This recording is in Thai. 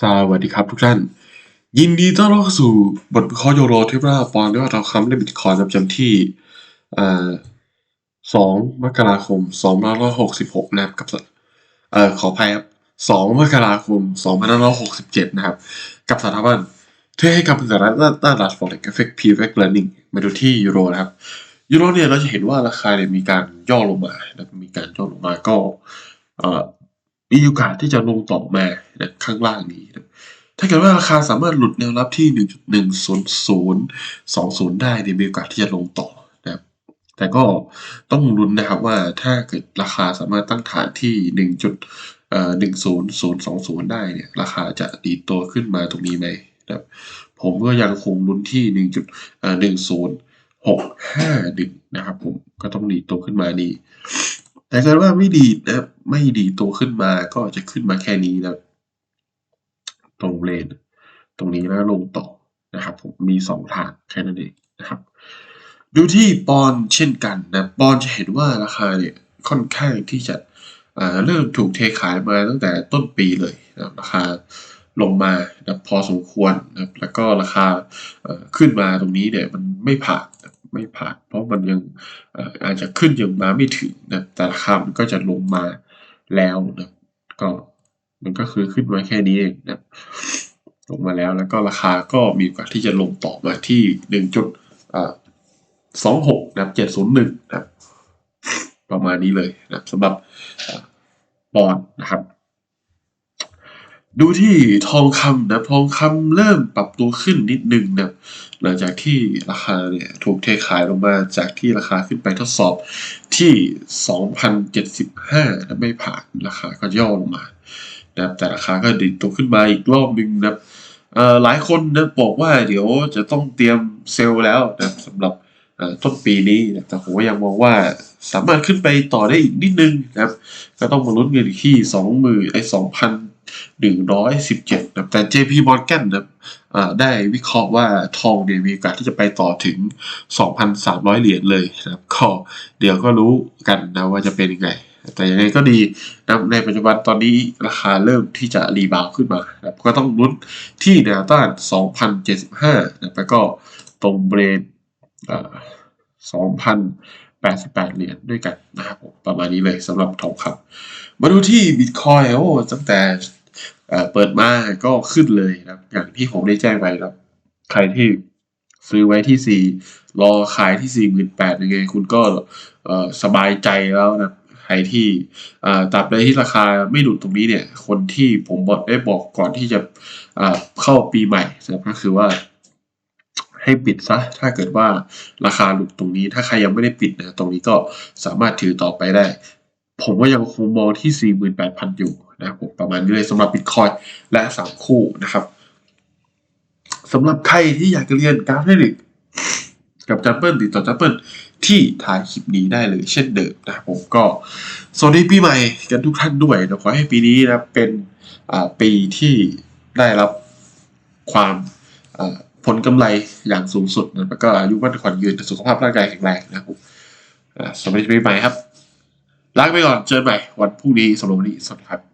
สวัสดีครับทุกท่าน ยินดีต้อนรับสู่บทวิเคราะห์ยูโรเทปราปอนด์ด้วยทองคำและบิตคอยน์ประจำที่อ่าสองมกราคมสองพันห้าร้อยหกสิบหกนะครับกับเอ่อขออภัยครับสองมกราคมสองพันห้าร้อยหกสิบเจ็ดนะครับ กับสถาบันเทให้การปรึกษาด้านด้านดัชฟอร์เร็กเอฟเฟกต์พีเวกเลอร์นิ่งมาดูที่ยูโรนะครับยูโรเนี่ยเราจะเห็นว่าราคาเนี่ยมีการย่อลงมานะมีการย่อลงมาก็อ่อ มีโอกาสที่จะลงต่อมานะข้างล่างนี้นะถ้าเกิดว่าราคาสามารถหลุดแนวรับที่ 1.10020 ได้เนี่ยมีโอกาสที่จะลงต่อนะครับแต่ก็ต้องลุ้นนะครับว่าถ้าเกิดราคาสามารถตั้งฐานที่ 1.10020 ได้เนี่ยราคาจะดีตัวขึ้นมาตรงนี้ไหมนะครับผมก็ยังคงลุ้นที่1จุดเอ่อ10หกห้าหนึ่งนะครับผมก็ต้องดีตัวขึ้นมาดี แต่กิดว่าไม่ดีดนะครับ ไม่ดีตัวขึ้นมาก็จะขึ้นมาแค่นี้นะตรงเลน ตรงนี้แล้วลงต่อนะครับ ผมมีสองทางแค่นั้นเองนะครับ ดูที่ปอนเช่นกันนะปอนจะเห็นว่าราคาเนี่ยค่อนข้างที่จะอ่าเริ่มถูกเทขายมาตั้งแต่ต้นปีเลยนะครับราคาลงมานะพอสมควรนะแล้วก็ราคาขึ้นมาตรงนี้เนี่ยมันไม่ผ่าน ไม่ผ่าน เพราะมันยังอาจจะขึ้นยังมาไม่ถึงนะแต่ราคามันก็จะลงมาแล้วนะก็มันก็คือขึ้นมาแค่นี้เองนะลงมาแล้วแล้วก็ราคาก็มีโอกาสที่จะลงต่อมาที่หนึ่งจุดสองหกนะเจ็ดศูนย์หนึ่งนะประมาณนี้เลยนะสำหรับปอนนะครับ ดูที่ทองคำนะทองคำเริ่มปรับตัวขึ้นนิดนึงนะหลังจากที่ราคาเนี่ยถูกเทขายลงมาจากที่ราคาขึ้นไปทดสอบที่ 2,075นะไม่ผ่านราคาก็ย่อลงมานะแต่ราคาก็ดิดตัวขึ้นมาอีกรอบนึงนะหลายคนนะบอกว่าเดี๋ยวจะต้องเตรียมเซลล์แล้วนะสำหรับต้นปีนี้นะแต่ผมก็ยังมองว่าสามารถขึ้นไปต่อได้อีกนิดนึงนะครับ ก็ต้องมาลุ้นเงินที่สองหมื่นไอ้สองพัน หนึ่งร้อยสิบเจ็ดนะแต่ JP Morgan นะได้วิเคราะห์ว่าทองเนี่ยมีโอกาสที่จะไปต่อถึง 2,300 เหรียญเลยนะครับก็เดี๋ยวก็รู้กันนะว่าจะเป็นยังไง แต่ยังไงก็ดีนะในปัจจุบันตอนนี้ราคาเริ่มที่จะรีบาวขึ้นมานะก็ต้องลุ้นที่แนวต้าน 2,075นะแล้วก็ตรงเบรนอ่ 88 เหรียญด้วยกันนะครับผมประมาณนี้เลยสำหรับทองคำมาดูที่บิตคอยโอ้ตั้งแต่เปิดมาก็ขึ้นเลยนะอย่างที่ผมได้แจ้งไปครับใครที่ซื้อไว้ที่ 4 รอขายที่ 48,000ยังไง คุณก็สบายใจแล้วนะใครที่ตราบใดที่ราคาไม่หลุดตรงนี้เนี่ย คนที่ผมบอกได้บอกก่อนที่จะเข้าปีใหม่นะครับก็คือว่า ให้ปิดซะถ้าเกิดว่าราคาหลุดตรงนี้ ถ้าใครยังไม่ได้ปิดนะตรงนี้ก็สามารถถือต่อไปได้ ผมก็ยังคงมองที่ 48,000 อยู่นะครับผมประมาณนี้เลยสำหรับ Bitcoin และ 3 คู่นะครับสำหรับใครที่อยากจะเรียนกราฟเทคนิคกับจัมเปิลติดต่อจัมเปิลที่ท้ายคลิปนี้ได้เลยเช่นเดิมนะผมก็สวัสดีปีใหม่กันทุกท่านด้วยนะขอให้ปีนี้นะเป็นปีที่ได้รับความ ผลกำไรอย่างสูงสุดนะแล้วก็อายุมั่นขวัญยืนสุขภาพร่างกายแข็งแรงนะครับสวัสดีปีใหม่ครับลาไปก่อนเจอกันใหม่วันพรุ่งนี้สำหรับวันนี้สวัสดีครับ